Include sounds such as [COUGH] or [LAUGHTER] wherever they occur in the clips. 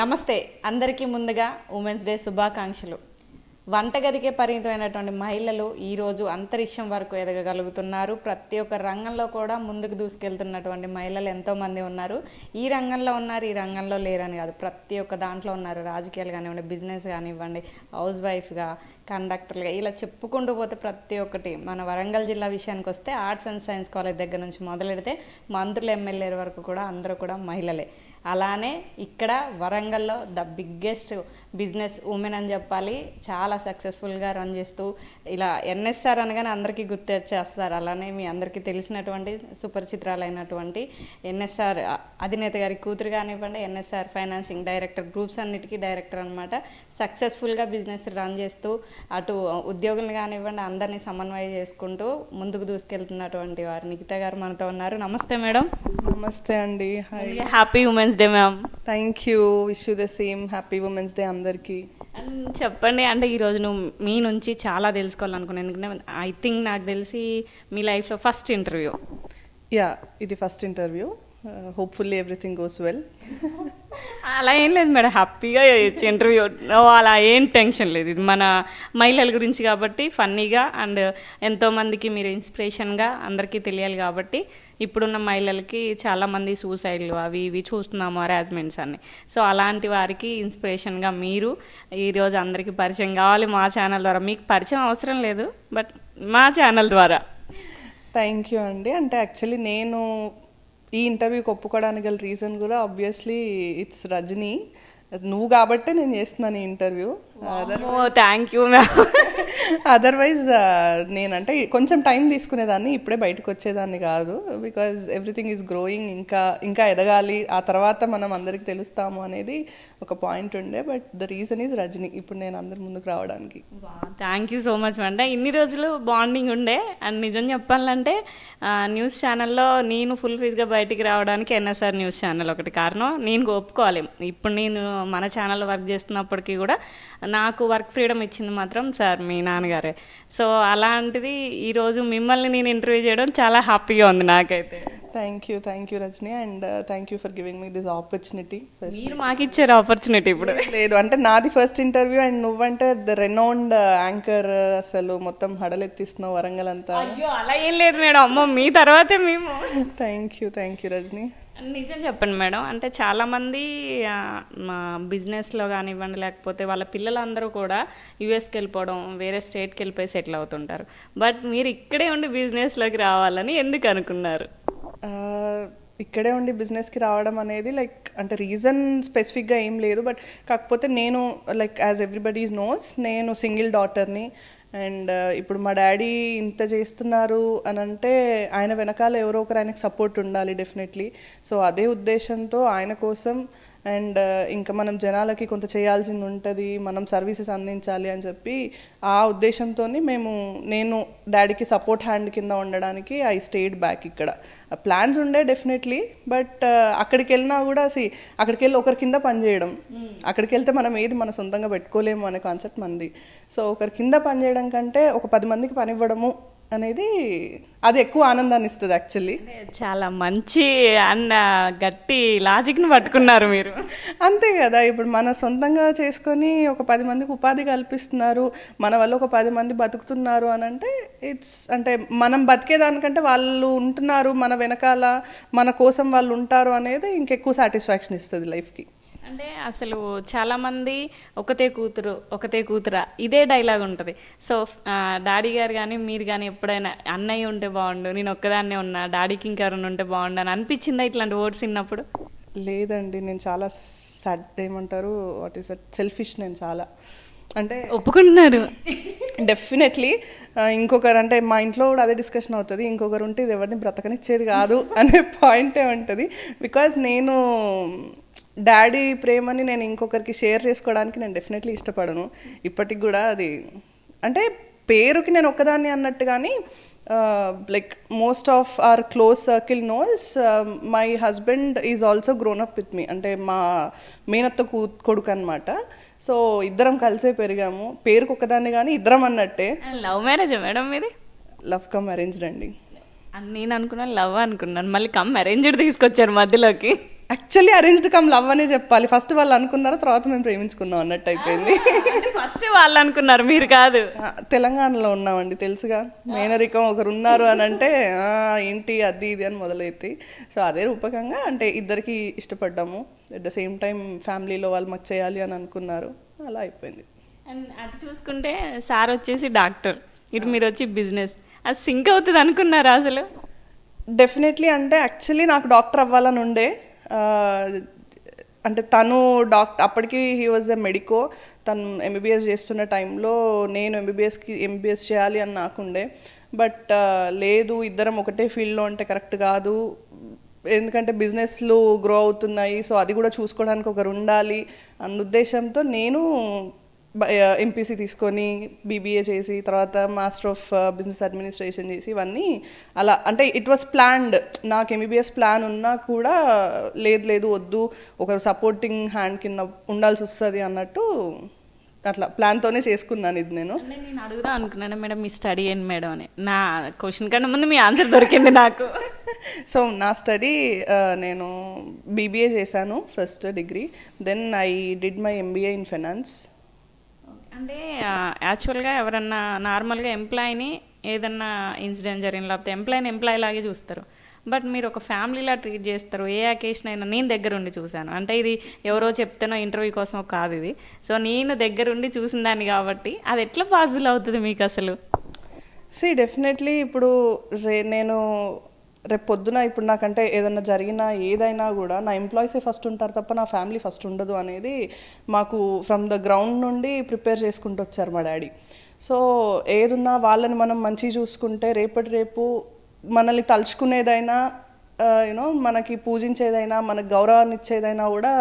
నమస్తే అందరికీ ముందుగా ఉమెన్స్ డే శుభాకాంక్షలు. వంటగదికే పరిమితమైనటువంటి మహిళలు ఈరోజు అంతరిక్షం వరకు ఎదగగలుగుతున్నారు. ప్రతి ఒక్క రంగంలో కూడా ముందుకు దూసుకెళ్తున్నటువంటి మహిళలు ఎంతోమంది ఉన్నారు. ఈ రంగంలో ఉన్నారు ఈ రంగంలో లేరని కాదు. ప్రతి ఒక్క దాంట్లో ఉన్నారు. రాజకీయాలు కానివ్వండి బిజినెస్ కానివ్వండి హౌస్ వైఫ్గా కండక్టర్లుగా ఇలా చెప్పుకుంటూ పోతే ప్రతి ఒక్కటి మన వరంగల్ జిల్లా విషయానికి వస్తే ఆర్ట్స్ అండ్ సైన్స్ కాలేజ్ దగ్గర నుంచి మొదలెడితే మంత్రులు ఎమ్మెల్యేల వరకు కూడా అందరూ కూడా మహిళలే. అలానే ఇక్కడ వరంగల్లో ద బిగ్గెస్ట్ బిజినెస్ ఉమెన్ అని చెప్పాలి చాలా సక్సెస్ఫుల్గా రన్ చేస్తూ ఇలా ఎన్ఎస్ఆర్ అనగానే అందరికీ గుర్తొచ్చేస్తారు అలానే మీ అందరికీ తెలిసినటువంటి సుపరిచిత్రాలైనటువంటి ఎన్ఎస్ఆర్ అధినేత గారి కూతురు కానివ్వండి ఎన్ఎస్ఆర్ ఫైనాన్సింగ్ డైరెక్టర్ గ్రూప్స్ అన్నిటికీ డైరెక్టర్ అనమాట సక్సెస్ఫుల్గా బిజినెస్ రన్ చేస్తూ అటు ఉద్యోగులు కానివ్వండి అందరినీ సమన్వయం చేసుకుంటూ ముందుకు దూసుకెళ్తున్నటువంటి వారు. నిఖిత గారు మనతో ఉన్నారు. నమస్తే మేడం. నమస్తే అండి. Hi. Happy women's day ma'am thank you wish you the same happy women's day అందరికీ. అండ్ చెప్పండి అంటే ఈరోజు నువ్వు మీ నుంచి చాలా తెలుసుకోవాలనుకున్నాను ఎందుకంటే ఐ థింక్ నాకు తెలిసి మీ లైఫ్లో ఫస్ట్ ఇంటర్వ్యూ యా ఇది first interview hopefully everything goes well అలా ఏం లేదు మేడం హ్యాపీగా ఇంటర్వ్యూ అలా ఏం టెన్షన్ లేదు. ఇది మన మహిళల గురించి కాబట్టి ఫన్నీగా అండ్ ఎంతోమందికి మీరు ఇన్స్పిరేషన్గా అందరికీ తెలియాలి కాబట్టి ఇప్పుడున్న మహిళలకి చాలామంది సూసైడ్లు అవి ఇవి చూస్తున్నాము హరాస్మెంట్స్ అన్ని. సో అలాంటి వారికి ఇన్స్పిరేషన్గా మీరు ఈరోజు అందరికీ పరిచయం కావాలి మా ఛానల్ ద్వారా. మీకు పరిచయం అవసరం లేదు బట్ మా ఛానల్ ద్వారా. థ్యాంక్ యూ అండి. అంటే యాక్చువల్లీ నేను ఈ ఇంటర్వ్యూకి ఒప్పుకోవడానికి గల రీజన్ కూడా ఆబ్వియస్లీ ఇట్స్ రజనీ. నువ్వు కాబట్టే నేను చేస్తున్నాను ఈ interview. Thank you ma'am otherwise నేనంటే కొంచెం టైం తీసుకునేదాన్ని ఇప్పుడే బయటకు వచ్చేదాన్ని కాదు. బికాజ్ ఎవ్రీథింగ్ ఈజ్ గ్రోయింగ్ ఇంకా ఇంకా ఎదగాలి ఆ తర్వాత మనం అందరికి తెలుస్తాము అనేది ఒక పాయింట్ ఉండే. But the reason is Rajani ఇప్పుడు నేను అందరి ముందుకు రావడానికి. థ్యాంక్ యూ సో మచ్ అంటే ఇన్ని రోజులు బాండింగ్ ఉండే. అండ్ నిజం చెప్పాలంటే న్యూస్ ఛానల్లో నేను ఫుల్ ఫీజ్గా బయటికి రావడానికి ఎన్ఎస్ఆర్ న్యూస్ ఛానల్ ఒకటి కారణం. నేను ఒప్పుకోవాలి. ఇప్పుడు నేను మన ఛానల్లో వర్క్ చేస్తున్నప్పటికీ కూడా నాకు వర్క్ ఫ్రీడమ్ ఇచ్చింది మాత్రం సార్ మీ నాన్నగారే. సో అలాంటిది ఈరోజు మిమ్మల్ని నేను ఇంటర్వ్యూ చేయడం చాలా హ్యాపీగా ఉంది నాకైతే. Thank you thank you Rajani. And thank you for giving me this opportunity మీరు మాకు ఇచ్చారు ఆపర్చునిటీ ఇప్పుడు. లేదు అంటే నాది ఫస్ట్ ఇంటర్వ్యూ అండ్ నువ్వంటే ద రెనౌండ్ యాంకర్ అసలు మొత్తం హడలెత్తిస్తున్నావు వరంగల్ అంతా. అయ్యో అలా ఏం లేదు మేడం. అమ్మో మీ తర్వాతే మేము. Thank you thank you Rajani. నిజం చెప్పండి మేడం. అంటే చాలామంది మా బిజినెస్లో కానివ్వండి లేకపోతే వాళ్ళ పిల్లలందరూ కూడా యూఎస్కి వెళ్ళిపోవడం వేరే స్టేట్కి వెళ్ళిపోయి సెటిల్ అవుతుంటారు. బట్ మీరు ఇక్కడే ఉండి బిజినెస్లోకి రావాలని ఎందుకు అనుకున్నారు? ఇక్కడే ఉండి బిజినెస్కి రావడం అనేది లైక్ అంటే రీజన్ స్పెసిఫిక్గా ఏం లేదు. బట్ కాకపోతే నేను లైక్ యాజ్ ఎవ్రీబడీ నోస్ నేను సింగిల్ డాటర్ని అండ్ ఇప్పుడు మా డాడీ ఇంత చేస్తున్నారు అని అంటే ఆయన వెనకాల ఎవరో ఒకరు ఆయనకు సపోర్ట్ ఉండాలి డెఫినెట్లీ సో అదే ఉద్దేశంతో ఆయన కోసం అండ్ ఇంకా మనం జనాలకి కొంత చేయాల్సింది ఉంటుంది మనం సర్వీసెస్ అందించాలి అని చెప్పి ఆ ఉద్దేశంతో మేము నేను డాడీకి సపోర్ట్ హ్యాండ్ కింద ఉండడానికి ఐ స్టేట్ బ్యాక్ ఇక్కడ. ప్లాన్స్ ఉండే డెఫినెట్లీ బట్ అక్కడికి వెళ్ళినా కూడా సి అక్కడికి వెళ్ళి ఒకరి కింద పనిచేయడం అక్కడికి వెళ్తే మనం ఏది మన సొంతంగా పెట్టుకోలేము అనే కాన్సెప్ట్ మంది. సో ఒకరి కింద పనిచేయడం కంటే ఒక పది మందికి పని ఇవ్వడము అనేది అది ఎక్కువ ఆనందాన్ని ఇస్తుంది యాక్చువల్లీ చాలా మంచి అండ్ గట్టి లాజిక్ని పట్టుకున్నారు మీరు. అంతే కదా ఇప్పుడు మన సొంతంగా చేసుకొని ఒక పది మందికి ఉపాధి కల్పిస్తున్నారు మన వల్ల ఒక పది మంది బతుకుతున్నారు అని అంటే ఇట్స్ అంటే మనం బతికేదానికంటే వాళ్ళు ఉంటున్నారు మన వెనకాల మన కోసం వాళ్ళు ఉంటారు అనేది ఇంకెక్కువ సాటిస్ఫాక్షన్ ఇస్తుంది లైఫ్కి అంటే అసలు చాలామంది ఒకతే కూతురు ఒకతే కూతురా ఇదే డైలాగ్ ఉంటుంది. సో డాడీ గారు కానీ మీరు కానీ ఎప్పుడైనా అన్నయ్య ఉంటే బాగుండు నేను ఒక్కదాన్నే ఉన్నా డాడీకి ఇంకెవరైనా ఉంటే బాగుండు అని అనిపించిందా ఇట్లాంటి ఓట్స్ విన్నప్పుడు? లేదండి నేను చాలా సడ్ ఏమంటారు వాట్ ఈస్ దట్ సెల్ఫిష్ నేను చాలా. అంటే ఒప్పుకుంటున్నారు. డెఫినెట్లీ ఇంకొకరు అంటే మా ఇంట్లో కూడా అదే డిస్కషన్ అవుతుంది ఇంకొకరు ఉంటే ఇది ఎవరిని బ్రతకనిచ్చేది కాదు అనే పాయింటే ఉంటుంది. బికాజ్ నేను డాడీ ప్రేమని నేను ఇంకొకరికి షేర్ చేసుకోవడానికి నేను డెఫినెట్లీ ఇష్టపడను. ఇప్పటికి కూడా అది అంటే పేరుకి నేను ఒక్కదాన్ని అన్నట్టు కానీ like most of our close circle knows my husband is also grown up with me అంటే మా మేనత్త కూ కొడుకు అనమాట సో ఇద్దరం కలిసే పెరిగాము. పేరుకు ఒకదాన్ని కానీ ఇద్దరం అన్నట్టే. లవ్ మ్యారేజ్ మేడం మీది? లవ్ కమ్ అరేంజ్డ్ అండి. నేను అనుకున్నాను లవ్ అనుకున్నాను. మళ్ళీ కమ్ అరేంజ్డ్ తీసుకొచ్చారు మధ్యలోకి. యాక్చువల్లీ అరేంజ్డ్ కమ్ లవ్ అనే చెప్పాలి. ఫస్ట్ వాళ్ళు అనుకున్నారు తర్వాత మేము ప్రేమించుకున్నాం అన్నట్టు అయిపోయింది. ఫస్ట్ వాళ్ళు అనుకున్నారు మీరు కాదు. తెలంగాణలో ఉన్నామండి తెలుసుగా? మేనరికం ఒకరు ఉన్నారు అని అంటే "ఆ, ఏంటి అది ఇది అని మొదలైతే సో అదే రూపకంగా అంటే ఇద్దరికి ఇష్టపడ్డాము. అట్ ద సేమ్ టైం ఫ్యామిలీలో వాళ్ళు మాకు చేయాలి అని అనుకున్నారు. అలా అయిపోయింది. అండ్ అటు చూసుకుంటే సార్ వచ్చేసి డాక్టర్. ఇటు మీరు వచ్చి బిజినెస్ అది సింక్ అవుతుంది అనుకున్నారా అసలు? డెఫినెట్లీ అంటే యాక్చువల్లీ నాకు డాక్టర్ అవ్వాలని ఉండే. అంటే తను డాక్టర్ అప్పటికి హీ వాజ్ ఎ మెడికో తను ఎంబీబీఎస్ చేస్తున్న టైంలో నేను ఎంబీబీఎస్కి ఎంబీబీఎస్ చేయాలి అని నాకుండే. బట్ లేదు ఇద్దరం ఒకటే ఫీల్డ్లో అంటే కరెక్ట్ కాదు. ఎందుకంటే బిజినెస్లు గ్రో అవుతున్నాయి సో అది కూడా చూసుకోవడానికి ఒకరు ఉండాలి అన్న ఉద్దేశంతో నేను ఎంపీసీ తీసుకొని బీబీఏ చేసి తర్వాత మాస్టర్ ఆఫ్ బిజినెస్ అడ్మినిస్ట్రేషన్ చేసి ఇవన్నీ అలా అంటే ఇట్ వాస్ ప్లాన్డ్ నాకు ఎంబీబీఎస్ ప్లాన్ ఉన్నా కూడా లేదు లేదు వద్దు ఒక సపోర్టింగ్ హ్యాండ్ కింద ఉండాల్సి వస్తుంది అన్నట్టు అట్లా ప్లాన్తోనే చేసుకున్నాను ఇది నేను. నేను అడుగుదా అనుకున్నాను మేడం మీ స్టడీ ఏంటి మేడం? అని. నా క్వశ్చన్ కన్నా ముందు మీ ఆన్సర్ దొరికింది నాకు. [LAUGHS] సో నా స్టడీ నేను బీబీఏ చేశాను first degree then I did my MBA in finance అంటే యాక్చువల్గా ఎవరన్నా నార్మల్గా ఎంప్లాయీని ఏదన్నా ఇన్సిడెంట్ జరిగిన లేకపోతే ఎంప్లాయీని ఎంప్లాయీ లాగే చూస్తారు. బట్ మీరు ఒక ఫ్యామిలీలా ట్రీట్ చేస్తారు ఏ అకేషన్ అయినా నేను దగ్గరుండి చూశాను. అంటే ఇది ఎవరో చెప్తేనో ఇంటర్వ్యూ కోసం కాదు ఇది. సో నేను దగ్గరుండి చూసిన దాన్ని కాబట్టి అది ఎట్లా పాసిబుల్ అవుతుంది మీకు అసలు సి డెఫినెట్లీ ఇప్పుడు రే నేను రేపు పొద్దున ఇప్పుడు నాకంటే ఏదైనా జరిగినా ఏదైనా కూడా నా ఎంప్లాయీసే ఫస్ట్ ఉంటారు తప్ప నా ఫ్యామిలీ ఫస్ట్ ఉండదు అనేది మాకు ఫ్రమ్ ద గ్రౌండ్ నుండి ప్రిపేర్ చేసుకుంటూ వచ్చారు మా డాడీ. సో ఏదున్నా వాళ్ళని మనం మంచి చూసుకుంటే రేపటి రేపు మనల్ని తలుచుకునేదైనా యూనో మనకి పూజించేదైనా మనకు గౌరవాన్ని ఇచ్చేదైనా కూడా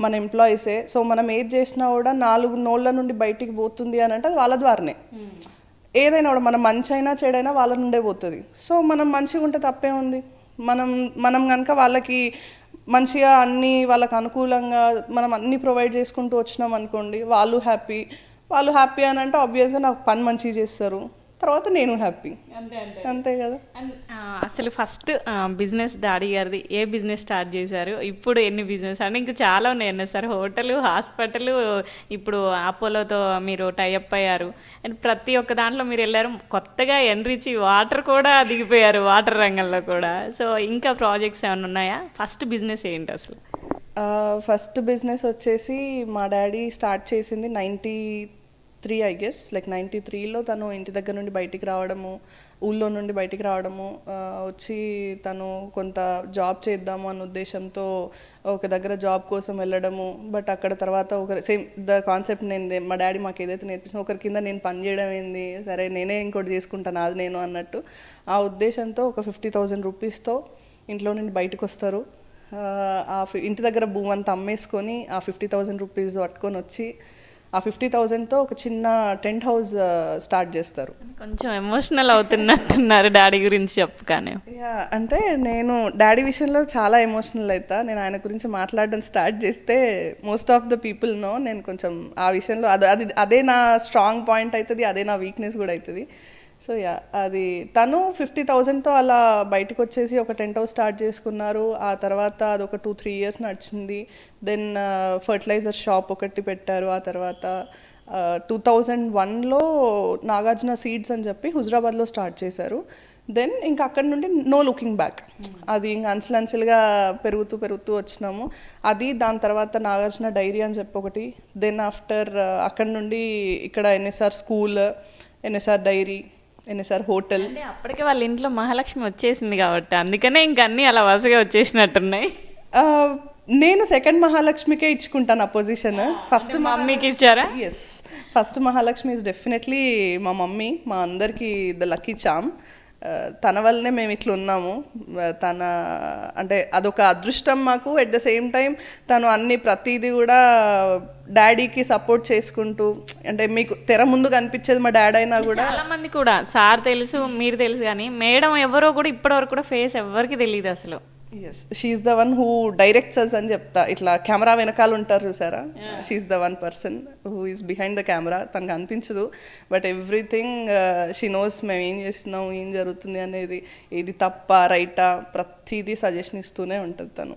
మన ఎంప్లాయీసే సో మనం ఏది చేసినా కూడా నాలుగు నోళ్ళ నుండి బయటికి పోతుంది అని అంటే అది వాళ్ళ ద్వారానే. Hmm. ఏదైనా కూడా మనం మంచి అయినా చెడైనా వాళ్ళ నుండే పోతుంది. సో మనం మంచిగా ఉంటే తప్పే ఉంది. మనం మనం కనుక వాళ్ళకి మంచిగా అన్నీ వాళ్ళకి అనుకూలంగా మనం అన్ని ప్రొవైడ్ చేసుకుంటూ వచ్చినాం అనుకోండి వాళ్ళు హ్యాపీ. వాళ్ళు హ్యాపీ అని అంటే ఆబ్వియస్గా నాకు పని మంచిగా చేస్తారు. తర్వాత నేను హ్యాపీ అంతే కదా? అసలు ఫస్ట్ బిజినెస్ డాడీ గారిది ఏ బిజినెస్ స్టార్ట్ చేశారు? ఇప్పుడు ఎన్ని బిజినెస్ అంటే ఇంకా చాలా ఉన్నాయి అన్న సార్. హోటల్ హాస్పిటల్ ఇప్పుడు అపోలోతో మీరు టైఅప్ అయ్యారు. అండ్ ప్రతి ఒక్క దాంట్లో మీరు వెళ్ళారు. కొత్తగా ఎన్రిచి వాటర్ కూడా దిగిపోయారు వాటర్ రంగంలో కూడా. సో ఇంకా ప్రాజెక్ట్స్ ఏమైనా ఉన్నాయా? ఫస్ట్ బిజినెస్ ఏంటి అసలు? ఫస్ట్ బిజినెస్ వచ్చేసి మా డాడీ స్టార్ట్ చేసింది ninety three I guess like ninety త్రీలో తను ఇంటి దగ్గర నుండి బయటికి రావడము ఊళ్ళో నుండి బయటికి రావడము వచ్చి తను కొంత జాబ్ చేద్దాము అన్న ఉద్దేశంతో ఒక దగ్గర జాబ్ కోసం వెళ్ళడము. బట్ అక్కడ తర్వాత ఒక సేమ్ ద కాన్సెప్ట్ నేను మా డాడీ మాకు ఏదైతే నేర్పించిన ఒకరి కింద నేను పని చేయడం ఏంది సరే నేనే ఇంకోటి చేసుకుంటాను అది నేను అన్నట్టు. ఆ ఉద్దేశంతో ఒక ఫిఫ్టీ థౌజండ్ రూపీస్తో ఇంట్లో నుండి బయటకు వస్తారు. ఆ, ఇంటి దగ్గర భూమి అంతా అమ్మేసుకొని ఆ ఫిఫ్టీ థౌజండ్ రూపీస్ పట్టుకొని వచ్చి ఆ ఫిఫ్టీ థౌజండ్తో ఒక చిన్న టెంట్ హౌస్ స్టార్ట్ చేస్తారు. కొంచెం ఎమోషనల్ అవుతున్నట్టున్నారు డాడీ గురించి చెప్పగానే. అంటే నేను డాడీ విషయంలో చాలా ఎమోషనల్ అవుతా నేను ఆయన గురించి మాట్లాడడం స్టార్ట్ చేస్తే most of the people know నేను కొంచెం ఆ విషయంలో అది అది అదే నా స్ట్రాంగ్ పాయింట్ అవుతుంది అదే నా వీక్నెస్ కూడా అవుతుంది సో యా అది తను ఫిఫ్టీ థౌజండ్తో అలా బయటకు వచ్చేసి ఒక టెంట్ హౌస్ స్టార్ట్ చేసుకున్నారు. ఆ తర్వాత అది ఒక టూ త్రీ ఇయర్స్ నడిచింది దెన్ ఫర్టిలైజర్ షాప్ ఒకటి పెట్టారు. ఆ తర్వాత టూ థౌజండ్ వన్లో నాగార్జున సీడ్స్ అని చెప్పి హుజరాబాద్లో స్టార్ట్ చేశారు. దెన్ ఇంకా అక్కడ నుండి నో లుకింగ్ బ్యాక్ అది ఇంకా అంచెలంచెలుగా పెరుగుతూ పెరుగుతూ వచ్చినాము. అది దాని తర్వాత నాగార్జున డైరీ అని చెప్పి ఒకటి. దెన్ ఆఫ్టర్ uh, అక్కడ నుండి ఇక్కడ NSR school NSR dairy NSR hotel? అంటే అప్పటికే వాళ్ళ ఇంట్లో మహాలక్ష్మి వచ్చేసింది కాబట్టి అందుకనే ఇంక అన్నీ అలా వరుసగా వచ్చేసినట్టున్నాయి. నేను సెకండ్ మహాలక్ష్మికే ఇచ్చుకుంటాను ఆ పొజిషన్ ఫస్ట్ మమ్మీకి ఇచ్చారా? Yes first Mahalakshmi is definitely మా మమ్మీ మా అందరికీ ద లక్కీ చామ్ తన వల్లనే మేము ఇట్లా ఉన్నాము. తన అంటే అదొక అదృష్టం మాకు. ఎట్ ద సేమ్ టైం తను అన్ని ప్రతిదీ కూడా డాడీకి సపోర్ట్ చేసుకుంటూ అంటే మీకు తెర ముందు కనిపించేది మా డాడీ అయినా కూడా. చాలా మంది కూడా సార్ తెలుసు మీరు తెలుసు కానీ మేడం ఎవరో కూడా ఇప్పటివరకు కూడా ఫేస్ ఎవరికి తెలియదు అసలు. Yes she's the one who directs us అని చెప్తా. ఇట్లా కెమెరా వెనకాల ఉంటారు చూసారా? She's the one person who is behind the camera తనకు అనిపించదు. బట్ ఎవ్రీథింగ్ షీ నోస్ మేము ఏం చేస్తున్నాం ఏం జరుగుతుంది అనేది ఏది తప్ప రైటా ప్రతిదీ సజెషన్ ఇస్తూనే ఉంటుంది తను.